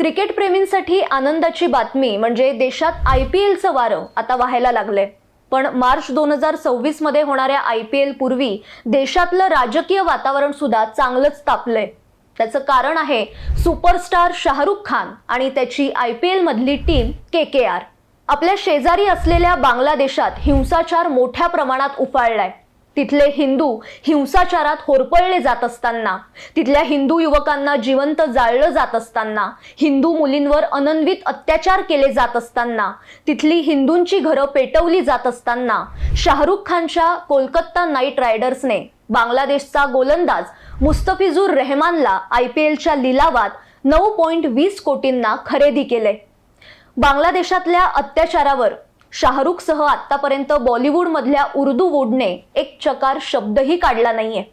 Cricket प्रेमींसाठी आनंदाची बातमी म्हणजे देशात आय पी एलचं वारं आता व्हायला लागलंय. पण मार्च दोन हजार सव्वीसमध्ये होणाऱ्या आय पी एल पूर्वी देशातलं राजकीय वातावरण सुद्धा चांगलंच तापलंय. त्याचं कारण आहे सुपरस्टार शाहरुख खान आणि त्याची आय पी एलमधली टीम के के आर. आपल्या शेजारी असलेल्या बांगलादेशात हिंसाचार मोठ्या प्रमाणात उफाळलाय. तिथले हिंदू हिंसाचारात होरपळले जात असताना तिथल्या हिंदू युवकांना जिवंत जाळलं जात असताना हिंदू मुलींवर अनन्वित अत्याचार केले जात असताना तिथली हिंदूंची घरं पेटवली जात असताना शाहरुख खानच्या कोलकाता नाईट रायडर्सने बांगलादेशचा गोलंदाज मुस्तफिजुर रेहमानला आय पी एलच्या लिलावात नऊ पॉईंट वीस कोटींना खरेदी केले. बांगलादेशातल्या अत्याचारावर शाहरुखसह आतापर्यंत बॉलिवूडमधल्या उर्दू वूडने एक चकार शब्दही काढला नाहीये.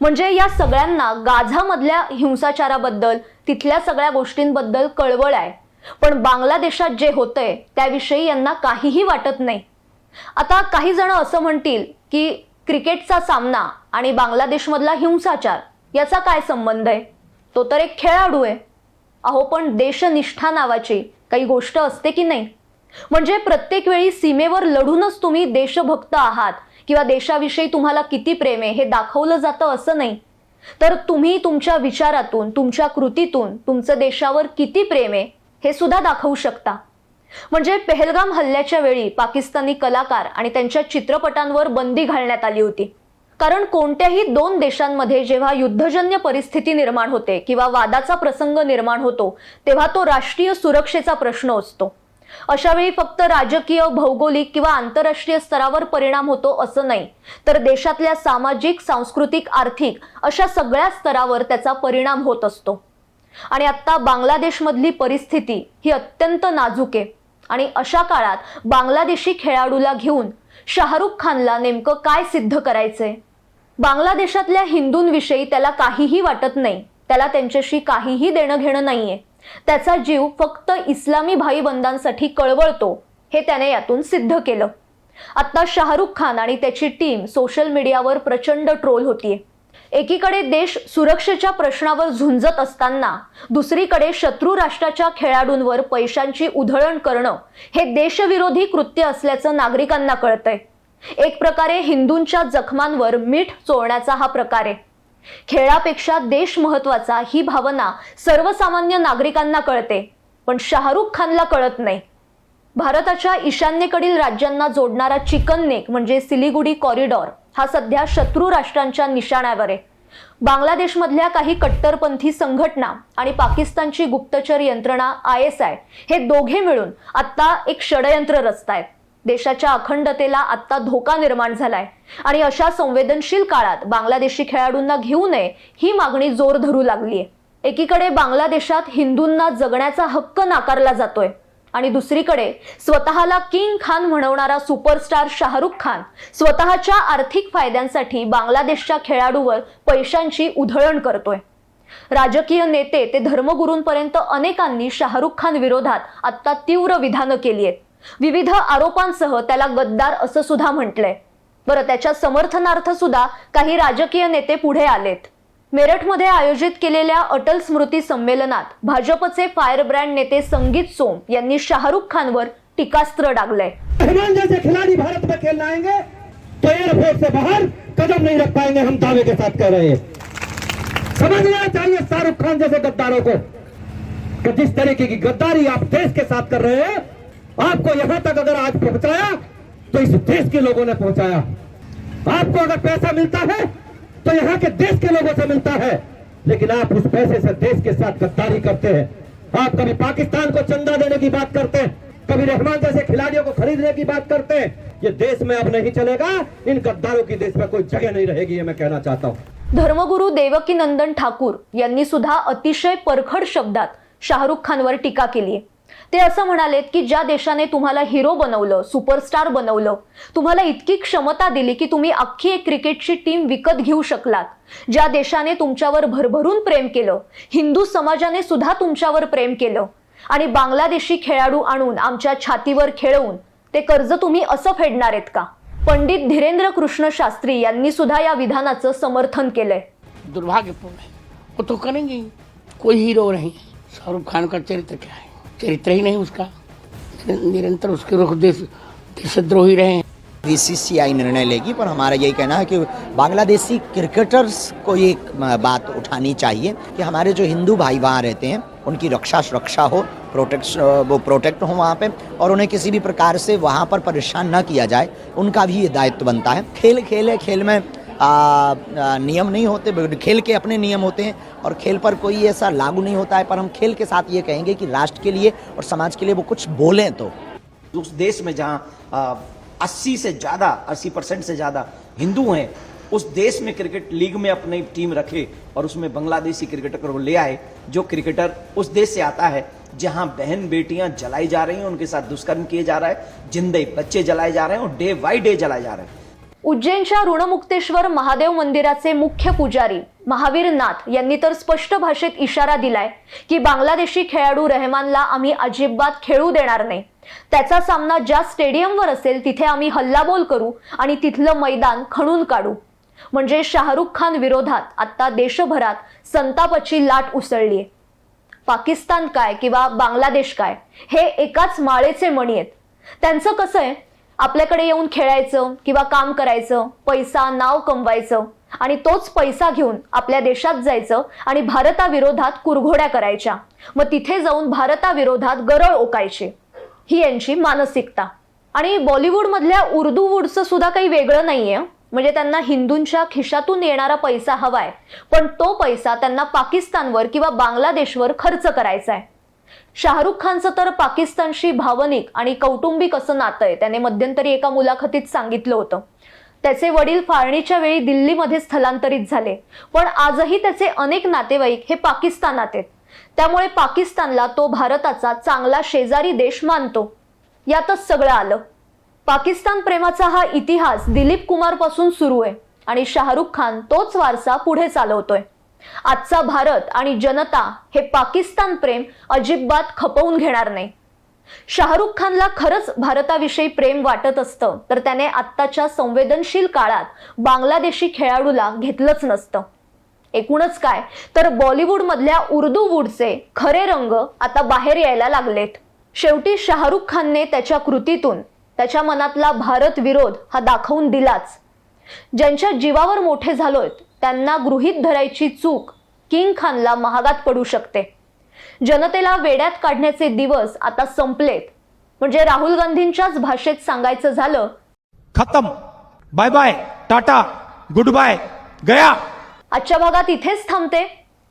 म्हणजे या सगळ्यांना गाझामधल्या हिंसाचाराबद्दल तिथल्या सगळ्या गोष्टींबद्दल कळवळ आहे. पण बांगलादेशात जे होतंय त्याविषयी यांना काहीही वाटत नाही. आता काही जण असं म्हणतील की क्रिकेटचा सामना आणि बांगलादेशमधला हिंसाचार याचा काय संबंध आहे? तो तर एक खेळाडू आहे. अहो पण देशनिष्ठा नावाची काही गोष्ट असते की नाही? म्हणजे प्रत्येक वेळी सीमेवर लढूनच तुम्ही देशभक्त आहात किंवा देशाविषयी तुम्हाला किती प्रेम आहे हे दाखवलं जातं असं नाही. तर तुम्ही तुमच्या विचारातून तुमच्या कृतीतून तुमचं देशावर किती प्रेम आहे हे सुद्धा दाखवू शकता. म्हणजे पहलगाम हल्ल्याच्या वेळी पाकिस्तानी कलाकार आणि त्यांच्या चित्रपटांवर बंदी घालण्यात आली होती. कारण कोणत्याही दोन देशांमध्ये जेव्हा युद्धजन्य परिस्थिती निर्माण होते किंवा वादाचा प्रसंग निर्माण होतो तेव्हा तो राष्ट्रीय सुरक्षेचा प्रश्न असतो. अशावेळी फक्त राजकीय भौगोलिक किंवा आंतरराष्ट्रीय स्तरावर परिणाम होतो असं नाही. तर देशातल्या सामाजिक सांस्कृतिक आर्थिक अशा सगळ्या स्तरावर त्याचा परिणाम होत असतो. आणि आता बांगलादेशमधली परिस्थिती ही अत्यंत नाजूक आहे. आणि अशा काळात बांगलादेशी खेळाडूला घेऊन शाहरुख खानला नेमकं काय सिद्ध करायचंय? बांगलादेशातल्या हिंदूंविषयी त्याला काहीही वाटत नाही. त्याला त्यांच्याशी काहीही देणं घेणं नाहीये. त्याचा जीव फक्त इस्लामी भाईबंधांसाठी कळवळतो हे त्याने यातून सिद्ध केलं. आता शाहरुख खान आणि त्याची टीम सोशल मीडियावर प्रचंड ट्रोल होतीये. एकीकडे देश सुरक्षेच्या प्रश्नावर झुंजत असताना दुसरीकडे शत्रू राष्ट्राच्या खेळाडूंवर पैशांची उधळण करणं हे देशविरोधी कृत्य असल्याचं नागरिकांना कळतंय. एक प्रकारे हिंदूंच्या जखमांवर मीठ चोळण्याचा हा प्रकार आहे. खेळापेक्षा देश महत्त्वाचा ही भावना सर्वसामान्य नागरिकांना कळते. पण शाहरुख खानला कळत नाही. भारताच्या ईशान्येकडील राज्यांना जोडणारा चिकन नेक म्हणजे सिलिगुडी कॉरिडॉर हा सध्या शत्रू राष्ट्रांच्या निशाण्यावर आहे. बांगलादेशमधल्या काही कट्टरपंथी संघटना आणि पाकिस्तानची गुप्तचर यंत्रणा आय एस आय हे दोघे मिळून आता एक षडयंत्र रचतायत. देशाच्या अखंडतेला आत्ता धोका निर्माण झालाय. आणि अशा संवेदनशील काळात बांगलादेशी खेळाडूंना घेऊ नये ही मागणी जोर धरू लागलीय. एकीकडे बांगलादेशात हिंदूंना जगण्याचा हक्क नाकारला जातोय आणि दुसरीकडे स्वतःला किंग खान म्हणवणारा सुपरस्टार शाहरुख खान स्वतःच्या आर्थिक फायद्यांसाठी बांगलादेशच्या खेळाडूवर पैशांची उधळण करतोय. राजकीय नेते ते धर्मगुरूंपर्यंत अनेकांनी शाहरुख खान विरोधात आत्ता तीव्र विधानं केली आहेत विविध आरोपांसह त्याला गद्दार असं सुद्धा म्हटलंय. बरं त्याच्या समर्थनार्थ सुद्धा काही राजकीय नेते पुढे आलेत. मेरठमध्ये आयोजित केलेल्या अटल स्मृती संमेलनात भाजपचे फायर ब्रँड नेते संगीत सोम यांनी शाहरुख खानवर टीकास्त्र डागलंय. जैसे खिलाड़ी भारत में खेलने आएंगे. तो एयरफोर्स से बाहर कदम नहीं रख पाएंगे हम दावे के साथ कह रहे हैं। समझना चाहिए शाहरुख खान जैसे गद्दारों को? कि जिस तरीके की गद्दारी आप देश के साथ कर रहे हैं आपको यहाँ तक अगर आज पहुँचाया तो इस देश के लोगों ने पहुँचाया। आपको अगर पैसा मिलता है तो यहाँ के देश के लोगों से मिलता है। लेकिन आप उस पैसे से देश के साथ गद्दारी करते हैं। आप कभी पाकिस्तान को चंदा देने की बात करते हैं, कभी रहमान जैसे खिलाड़ियों को खरीदने की बात करते हैं। ये देश में अब नहीं चलेगा, इन गद्दारों की देश में कोई जगह नहीं रहेगी, ये मैं कहना चाहता हूँ। धर्मगुरू देवकी नंदन ठाकूर यांनी सुद्धा अतिशय परखड शब्दात शाहरुख खान खानवर टीका केली ते असं म्हणालेत की ज्या देशाने तुम्हाला हिरो बनवलं सुपरस्टार बनवलं तुम्हाला इतकी क्षमता दिली की तुम्ही अख्खी एक क्रिकेटची टीम विकत घेऊ शकलात. ज्या देशाने तुमच्यावर भरभरून प्रेम केलं हिंदू समाजाने सुद्धा तुमच्यावर प्रेम केलं आणि बांगलादेशी खेळाडू आणून आमच्या छातीवर खेळवून ते कर्ज तुम्ही असं फेडणार आहेत का? पंडित धीरेंद्र कृष्ण शास्त्री यांनी सुद्धा या विधानाचं समर्थन केलंय. दुर्भाग्यपूर्ण वो तो करेंगे कोई हीरो नहीं शाहरुख खान का चरित्र क्या है? चरित्र ही नहीं उसका। निरंतर उसके रुख देश, देशद्रोही रहे हैं। बीसीसीआई निर्णय लेगी, पर हमारा यही कहना है कि बांग्लादेशी क्रिकेटर्स को ये बात उठानी चाहिए कि हमारे जो हिंदू भाई वहाँ रहते हैं, उनकी रक्षा सुरक्षा हो प्रोटेक्ट वो प्रोटेक्ट हो वहाँ पे, और उन्हें किसी भी प्रकार से वहाँ पर परेशान न किया जाए, उनका भी ये दायित्व बनता है। खेल खेल खेल में आ, नियम नहीं होते खेल के अपने नियम होते हैं और खेल पर कोई ऐसा लागू नहीं होता है पर हम खेल के साथ ये कहेंगे कि राष्ट्र के लिए और समाज के लिए वो कुछ बोलें तो। उस देश में जहाँ अस्सी से ज़्यादा अस्सी परसेंट से ज़्यादा हिंदू हैं उस देश में क्रिकेट लीग में अपनी टीम रखे और उसमें बांग्लादेशी क्रिकेटर को ले आए जो क्रिकेटर उस देश से आता है जहाँ बहन बेटियाँ जलाई जा रही हैं उनके साथ दुष्कर्म किए जा रहा है जिंदे बच्चे जलाए जा रहे हैं और डे बाई डे जलाए जा रहे हैं। उज्जैनच्या ऋणमुक्तेश्वर महादेव मंदिराचे मुख्य पुजारी महावीर नाथ यांनी तर स्पष्ट भाषेत इशारा दिलाय की बांगलादेशी खेळाडू रेहमानला आम्ही अजिबात खेळू देणार नाही. त्याचा सामना ज्या स्टेडियमवर असेल तिथे आम्ही हल्लाबोल करू आणि तिथलं मैदान खणून काढू. म्हणजे शाहरुख खान विरोधात आता देशभरात संतापाची लाट उसळलीय. पाकिस्तान काय किंवा बांगलादेश काय हे एकाच माळेचे मणी आहेत. त्यांचं कसं आहे? आपल्याकडे येऊन खेळायचं किंवा काम करायचं पैसा नाव कमवायचं आणि तोच पैसा घेऊन आपल्या देशात जायचं आणि भारताविरोधात कुरघोड्या करायच्या. मग तिथे जाऊन भारताविरोधात गरळ ओकायचे. ही यांची मानसिकता. आणि बॉलिवूडमधल्या उर्दू वूडचं सुद्धा काही वेगळं नाहीये. म्हणजे त्यांना हिंदूंच्या खिशातून येणारा पैसा हवाय. पण तो पैसा त्यांना पाकिस्तानवर किंवा बांगलादेशवर खर्च करायचा आहे शाहरुख खानचं तर पाकिस्तानशी भावनिक आणि कौटुंबिक असं नातं आहे. त्याने मध्यंतरी एका मुलाखतीत सांगितलं होतं. त्याचे वडील फाळणीच्या वेळी दिल्लीमध्ये स्थलांतरित झाले. पण आजही त्याचे अनेक नातेवाईक हे पाकिस्तानात आहेत. त्यामुळे पाकिस्तानला तो भारताचा चांगला शेजारी देश मानतो. यातच सगळं आलं. पाकिस्तान प्रेमाचा हा इतिहास दिलीप कुमारपासून सुरू आहे आणि शाहरुख खान तोच वारसा पुढे चालवतोय. आजचा भारत आणि जनता हे पाकिस्तान प्रेम अजिबात खपवून घेणार नाही. शाहरुख खानला खरंच भारताविषयी प्रेम वाटत असतं तर त्याने आत्ताच्या संवेदनशील काळात बांगलादेशी खेळाडूला घेतलंच नसतं. एकूणच काय तर बॉलिवूडमधल्या उर्दू वूडचे खरे रंग आता बाहेर यायला लागलेत. शेवटी शाहरुख खानने त्याच्या कृतीतून त्याच्या मनातला भारत विरोध हा दाखवून दिलाच. ज्यांच्या जीवावर मोठे झालोय त्यांना गृहीत धरायची चूक किंग खानला महागात पडू शकते. जनतेला वेड्यात काढण्याचे दिवस आता संपलेत. म्हणजे राहुल गांधींच्याच भाषेत सांगायचं झालं खत्म. Bye bye tata good bye गया. आजच्या भागात इथेच थांबते.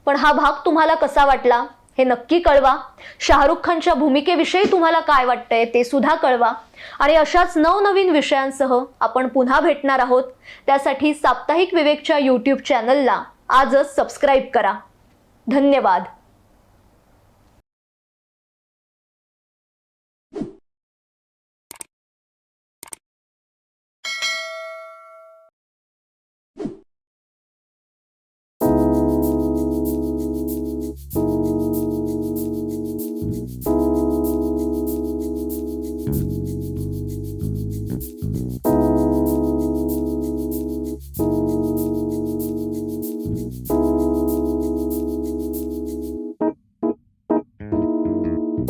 पण हा भाग तुम्हाला कसा वाटला? हे नक्की कळवा. शाहरुख खानच्या भूमिकेविषयी तुम्हाला काय वाटतंय ते सुद्धा कळवा. आणि अशाच नवनवीन विषयांसह आपण पुन्हा भेटणार आहोत. त्यासाठी साप्ताहिक विवेकच्या यूट्यूब चॅनलला आजच सबस्क्राईब करा. धन्यवाद.